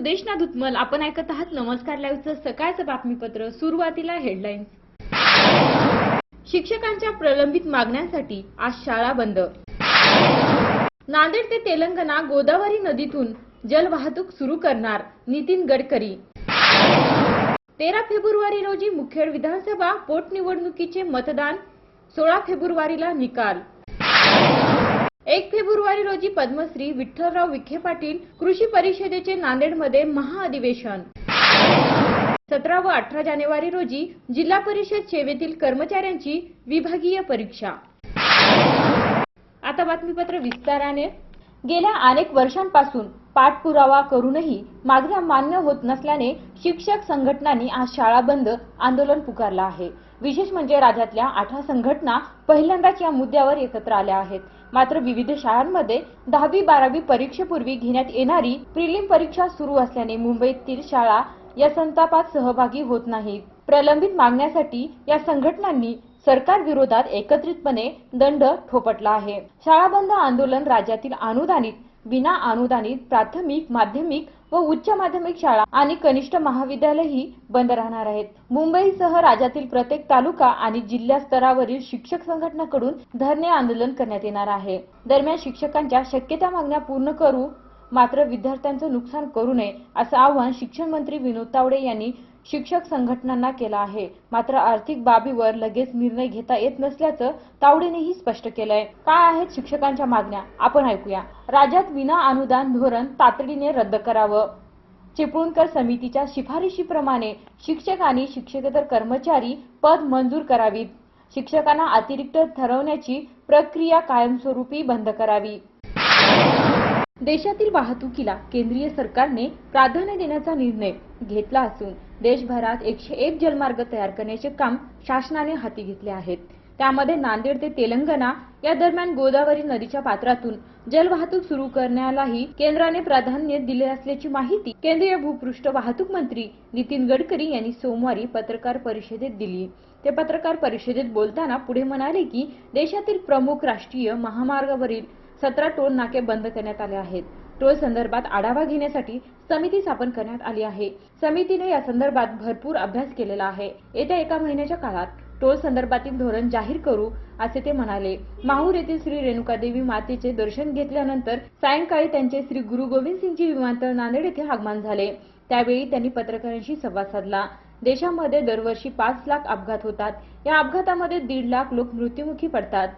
सुदेशना धुतमल आपण ऐकत आहात नमस्कार लाईव्हचं सकाळचं बातमीपत्र सुरुवातीला हेडलाईन्स शिक्षकांच्या प्रलंबित मागण्यांसाठी आज शाळा बंद. नांदेड ते तेलंगणा गोदावरी नदीतून जलवाहतूक सुरू करणार नितीन गडकरी. तेरा फेब्रुवारी रोजी मुखेड विधानसभा पोटनिवडणुकीचे मतदान सोळा फेब्रुवारीला निकाल. एक फेब्रुवारी रोजी पद्मश्री विठ्ठलराव विखे पाटील कृषी परिषदेचे नांदेडमध्ये महाअधिवेशन. सतरा व अठरा जानेवारी रोजी जिल्हा परिषद सेवेतील कर्मचाऱ्यांची विभागीय परीक्षा. आता बातमीपत्र विस्ताराने. गेल्या अनेक वर्षांपासून पाठपुरावा करूनही मागण्या मान्य होत नसल्याने शिक्षक संघटनांनी आज शाळा बंद आंदोलन पुकारलं आहे. विशेष म्हणजे राज्यातल्या अठरा संघटना पहिल्यांदाच या मुद्द्यावर एकत्र आल्या आहेत. मात्र विविध शाळांमध्ये दहावी बारावी परीक्षेपूर्वी घेण्यात येणारी प्रिलिम परीक्षा सुरू असल्याने मुंबईतील शाळा या संतापात सहभागी होत नाहीत. प्रलंबित मागण्यासाठी या संघटनांनी सरकार विरोधात एकत्रितपणे दंड ठोपटला आहे. शाळा बंद आंदोलन राज्यातील अनुदानित विना अनुदानित प्राथमिक माध्यमिक व उच्च माध्यमिक शाळा आणि कनिष्ठ महाविद्यालयही बंद राहणार आहेत. मुंबईसह राज्यातील प्रत्येक तालुका आणि जिल्हा स्तरावरील शिक्षक संघटनाकडून धरणे आंदोलन करण्यात येणार आहे. दरम्यान शिक्षकांच्या शक्य त्या मागण्या पूर्ण करू मात्र विद्यार्थ्यांचं नुकसान करू नये असं आवाहन शिक्षण मंत्री विनोद तावडे यांनी शिक्षक संघटनांना केला आहे. मात्र आर्थिक बाबीवर लगेच निर्णय घेता येत नसल्याचं तावडेनेही स्पष्ट केलंय. काय आहेत शिक्षकांच्या मागण्या? आपण ऐकूया. राज्यात विना अनुदान धोरण तातडीने रद्द करावं. चिपळूणकर समितीच्या शिफारशीप्रमाणे शिक्षक आणि शिक्षकेतर कर्मचारी पद मंजूर करावीत. शिक्षकांना अतिरिक्त ठरवण्याची प्रक्रिया कायमस्वरूपी बंद करावी. देशातील वाहतुकीला केंद्रीय सरकारने प्राधान्य देण्याचा निर्णय घेतला असून देशभरात एकशे एक जलमार्ग तयार करण्याचे काम शासनाने हाती घेतले आहेत. त्यामध्ये नांदेड ते तेलंगणा या दरम्यान गोदावरी नदीच्या पात्रातून जलवाहतूक सुरू करण्यालाही केंद्राने प्राधान्य दिले असल्याची माहिती केंद्रीय भूपृष्ठ वाहतूक मंत्री नितीन गडकरी यांनी सोमवारी पत्रकार परिषदेत दिली. ते पत्रकार परिषदेत बोलताना पुढे म्हणाले की देशातील प्रमुख राष्ट्रीय महामार्गावरील सतरा टोल नाके बंद करण्यात आले आहेत. टोल संदर्भात आढावा घेण्यासाठी समिती स्थापन करण्यात आली आहे. समितीने या संदर्भात भरपूर अभ्यास केलेला आहे. येत्या एका महिन्याच्या काळात टोल संदर्भातील धोरण जाहीर करू असे ते म्हणाले. माहूर येथील श्री रेणुकादेवी मातेचे दर्शन घेतल्यानंतर सायंकाळी त्यांचे श्री गुरु गोविंद सिंगजी विमानतळ नांदेड येथे आगमन झाले. त्यावेळी त्यांनी पत्रकारांशी संवाद साधला. देशामध्ये दरवर्षी पाच लाख अपघात होतात. या अपघातामध्ये दीड लाख लोक मृत्युमुखी पडतात.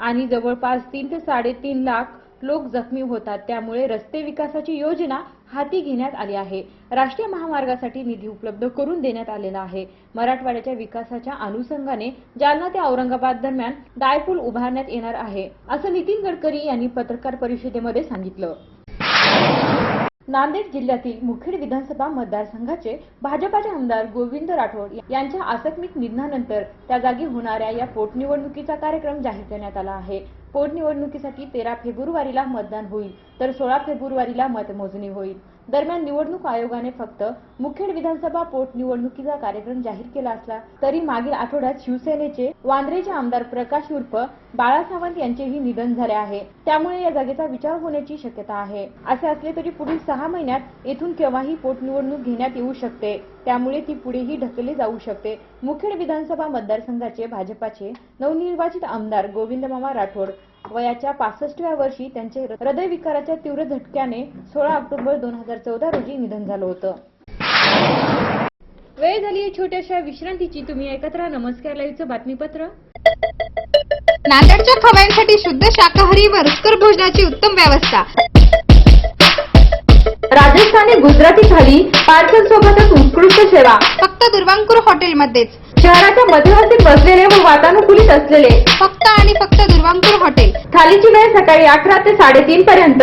आणि जवळपास तीन ते साडेतीन लाख लोक जखमी होतात. त्यामुळे रस्ते विकासाची योजना हाती घेण्यात आली आहे. राष्ट्रीय महामार्गासाठी निधी उपलब्ध करून देण्यात आलेला आहे. मराठवाड्याच्या विकासाच्या अनुषंगाने जालना ते औरंगाबाद दरम्यान डायपूल उभारण्यात येणार आहे असं नितीन गडकरी यांनी पत्रकार परिषदेमध्ये सांगितलं. नांदेड जिल्ह्यातील मुखेड विधानसभा मतदारसंघाचे भाजपाचे आमदार गोविंद राठोड यांच्या आकस्मिक निधनानंतर त्या जागी होणाऱ्या या पोटनिवडणुकीचा कार्यक्रम जाहीर करण्यात आला आहे. पोटनिवडणुकीसाठी तेरा फेब्रुवारीला मतदान होईल तर सोळा फेब्रुवारीला मतमोजणी होईल. दरम्यान निवडणूक आयोगाने फक्त मुखेड विधानसभा पोटनिवडणुकीचा कार्यक्रम जाहीर केला असला तरी मागील आठवड्यात शिवसेनेचे वांद्रेचे आमदार प्रकाश उर्फ बाळा सावंत यांचेही निधन झाले आहे. त्यामुळे या जागेचा विचार होण्याची शक्यता आहे. असे असले तरी पुढील सहा महिन्यात येथून केव्हाही पोटनिवडणूक घेण्यात येऊ शकते. त्यामुळे ती पुढेही ढकलली जाऊ शकते. मुखेड विधानसभा मतदारसंघाचे भाजपाचे नवनिर्वाचित आमदार गोविंद मामा राठोड वयाच्या पासष्टव्या वर्षी त्यांचे हृदयविकाराच्या तीव्र झटक्याने सोळा ऑक्टोबर दोन हजार चौदा रोजी निधन झालं होतं. वेळ झाली छोट्याशा विश्रांतीची. तुम्ही ऐकत राहा नमस्कार लाईव्हचं बातमीपत्र. नांदेडच्या खवयांसाठी शुद्ध शाकाहारी व रुचकर भोजनाची उत्तम व्यवस्था. राजस्थानी गुजराती थाली पार्सल सोबतच उत्कृष्ट सेवा. फक्त दुर्वांकूर हॉटेलमध्येच. शहराच्या मध्यवर्ती बसलेले व वातानुकूलित असलेले. फक्त आणि फक्त दुर्वांपूर हॉटेल. थालीची वेळ सकाळी अकरा ते साडेतीन पर्यंत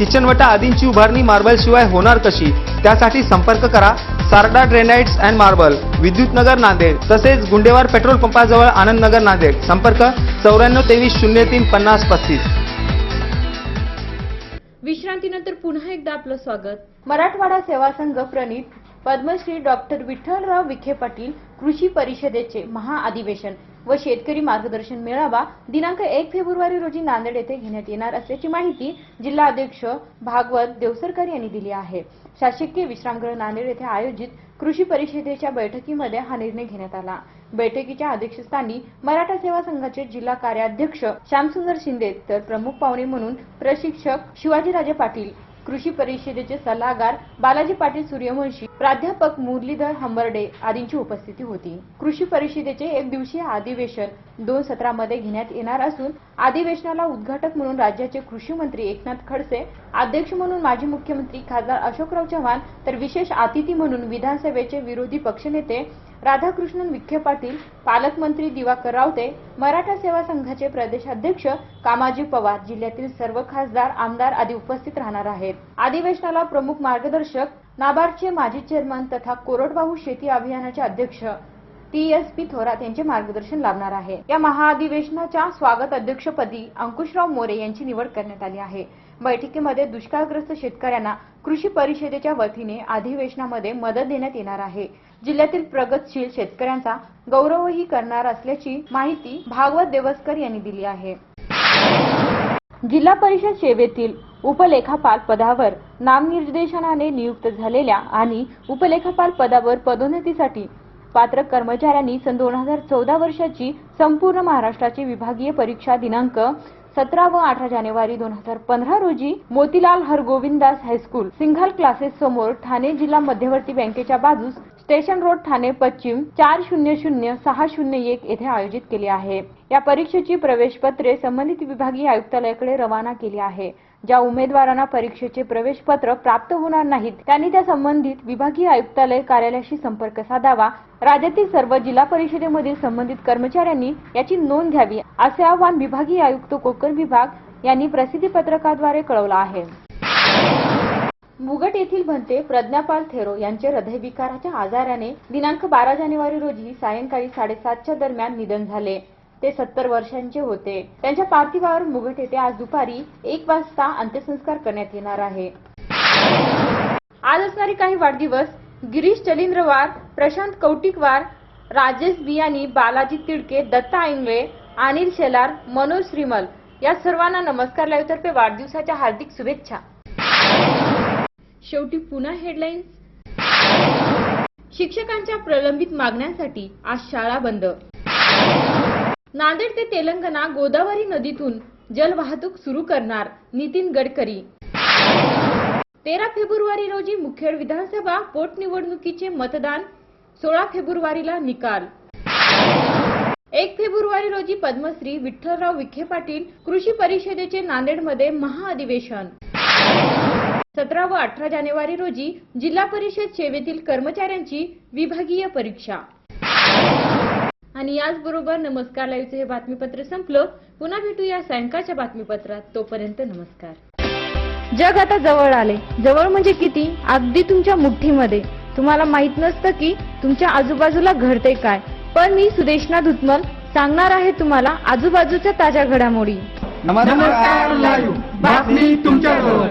किचनवटा आदींची उभारणी मार्बल शिवाय होणार कशी? त्यासाठी संपर्क करा. सारडा ग्रेनाइट्स अँड मार्बल विद्युत नगर नांदेड तसेच गुंडेवार पेट्रोल पंपाजवळ आनंद नगर नांदेड. संपर्क चौऱ्याण्णव तेवीस शून्य तीन पन्नास पस्तीस. विश्रांतीनंतर पुन्हा एकदा आपलं स्वागत. मराठवाडा सेवा संघ प्रणित पद्मश्री डॉक्टर विठ्ठलराव विखे पाटील कृषी परिषदेचे महाअधिवेशन. व शेतकरी मार्गदर्शन मेळावा. दिनांक एक फेब्रुवारी रोजी नांदेड येथे घेण्यात येणार असल्याची माहिती जिल्हा अध्यक्ष भागवत देवसरकर यांनी दिली आहे. शासकीय विश्रामगृह नांदेड येथे आयोजित कृषी परिषदेच्या बैठकीमध्ये हा निर्णय घेण्यात आला. बैठकीच्या अध्यक्षस्थानी मराठा सेवा संघाचे जिल्हा कार्याध्यक्ष श्यामसुंदर शिंदे तर प्रमुख पाहुणे म्हणून प्रशिक्षक शिवाजीराजे पाटील कृषी परिषदेचे सल्लागार बालाजी पाटील सूर्यवंशी प्राध्यापक मुरलीधर हंबर्डे आदींची उपस्थिती होती. कृषी परिषदेचे एक दिवसीय अधिवेशन दोन सत्रामध्ये घेण्यात येणार असून अधिवेशनाला उद्घाटक म्हणून राज्याचे कृषी मंत्री एकनाथ खडसे अध्यक्ष म्हणून माजी मुख्यमंत्री खासदार अशोकराव चव्हाण तर विशेष अतिथी म्हणून विधानसभेचे विरोधी पक्षनेते राधाकृष्णन विखे पाटील पालकमंत्री दिवाकर रावते मराठा सेवा संघाचे प्रदेशाध्यक्ष कामाजी पवार जिल्ह्यातील सर्व खासदार आमदार आदी उपस्थित राहणार आहेत. अधिवेशनाला प्रमुख मार्गदर्शक नाबार्डचे माजी चेअरमन तथा कोरडवाहू शेती अभियानाचे अध्यक्ष टी एस पी थोरात यांचे मार्गदर्शन लाभणार आहे. या महाअधिवेशनाच्या स्वागत अध्यक्षपदी अंकुशराव मोरे यांची निवड करण्यात आली आहे. बैठकीमध्ये दुष्काळग्रस्त शेतकऱ्यांना कृषी परिषदेच्या वतीने अधिवेशनामध्ये मदत देण्यात येणार आहे. जिल्ह्यातील प्रगतशील शेतकऱ्यांचा गौरवही करणार असल्याची माहिती भागवत देवस्कर यांनी दिली आहे. जिल्हा परिषद सेवेतील उपलेखापाल पदावर नामनिर्देशनाने नियुक्त झालेल्या आणि उपलेखापाल पदावर पदोन्नतीसाठी पात्र कर्मचाऱ्यांनी सन दोन हजार चौदा वर्षाची संपूर्ण महाराष्ट्राची विभागीय परीक्षा दिनांक सतरा व अठरा जानेवारी दोन हजार पंधरा रोजी Motilal Hargovindas high school Singhal classes समोर ठाणे जिल्हा मध्यवर्ती बँकेच्या बाजूस स्टेशन रोड ठाणे पश्चिम चार शून्य शून्य सहा शून्य एक येथे आयोजित केली आहे. या परीक्षेची प्रवेशपत्रे संबंधित विभागीय आयुक्तालयाकडे रवाना केली आहे. ज्या उमेदवारांना परीक्षेचे प्रवेशपत्र प्राप्त होणार नाहीत त्यांनी त्या संबंधित विभागीय आयुक्तालय कार्यालयाशी संपर्क साधावा. राज्यातील सर्व जिल्हा परिषदेमधील संबंधित कर्मचाऱ्यांनी याची नोंद घ्यावी असे आवाहन विभागीय आयुक्त कोकण विभाग यांनी प्रसिद्धी पत्रकाद्वारे कळवलं आहे. मुगट येथील भंते प्रज्ञापाल थेरो यांचे हृदयविकाराच्या आजाराने दिनांक बारा जानेवारी रोजी सायंकाळी साडेसातच्या दरम्यान निधन झाले. ते सत्तर वर्षांचे होते. त्यांच्या पार्थिवावर मुगट येथे आज दुपारी एक वाजता अंत्यसंस्कार करण्यात येणार आहे. आज असणारे काही वाढदिवस गिरीश चलिंद्रवार प्रशांत कौटिकवार राजेश बियानी बालाजी तिडके दत्ता इंगळे अनिल शेलार मनोज श्रीमल या सर्वांना नमस्कार लाईव्हतर्फे वाढदिवसाच्या हार्दिक शुभेच्छा. शेवटी पुन्हा हेडलाईन्स शिक्षकांच्या प्रलंबित मागण्यांसाठी आज शाळा बंद. नांदेड ते तेलंगणा गोदावरी नदीतून जलवाहतूक सुरू करणार नितीन गडकरी. तेरा फेब्रुवारी रोजी मुखेड विधानसभा पोटनिवडणुकीचे मतदान सोळा फेब्रुवारीला निकाल. एक फेब्रुवारी रोजी पद्मश्री विठ्ठलराव विखे पाटील कृषी परिषदेचे नांदेडमध्ये महाअधिवेशन. सतरा व अठरा जानेवारी रोजी जिल्हा परिषद सेवेतील कर्मचाऱ्यांची विभागीय परीक्षा. आणि याचबरोबर नमस्कार लाईव्हचं हे बातमीपत्र संपलं. पुन्हा भेटूया सायंकाळच्या बातमीपत्रात. तोपर्यंत नमस्कार. जग आता जवळ आले. जवळ म्हणजे किती? अगदी तुमच्या मुठ्ठीमध्ये. तुम्हाला माहीत नसतं की तुमच्या आजूबाजूला घडते काय. पण मी सुदेशना धुतमल सांगणार आहे तुम्हाला आजूबाजूच्या ताज्या घडामोडी. नमस्कार लाईव्ह. बातमी तुमच्याजवळ.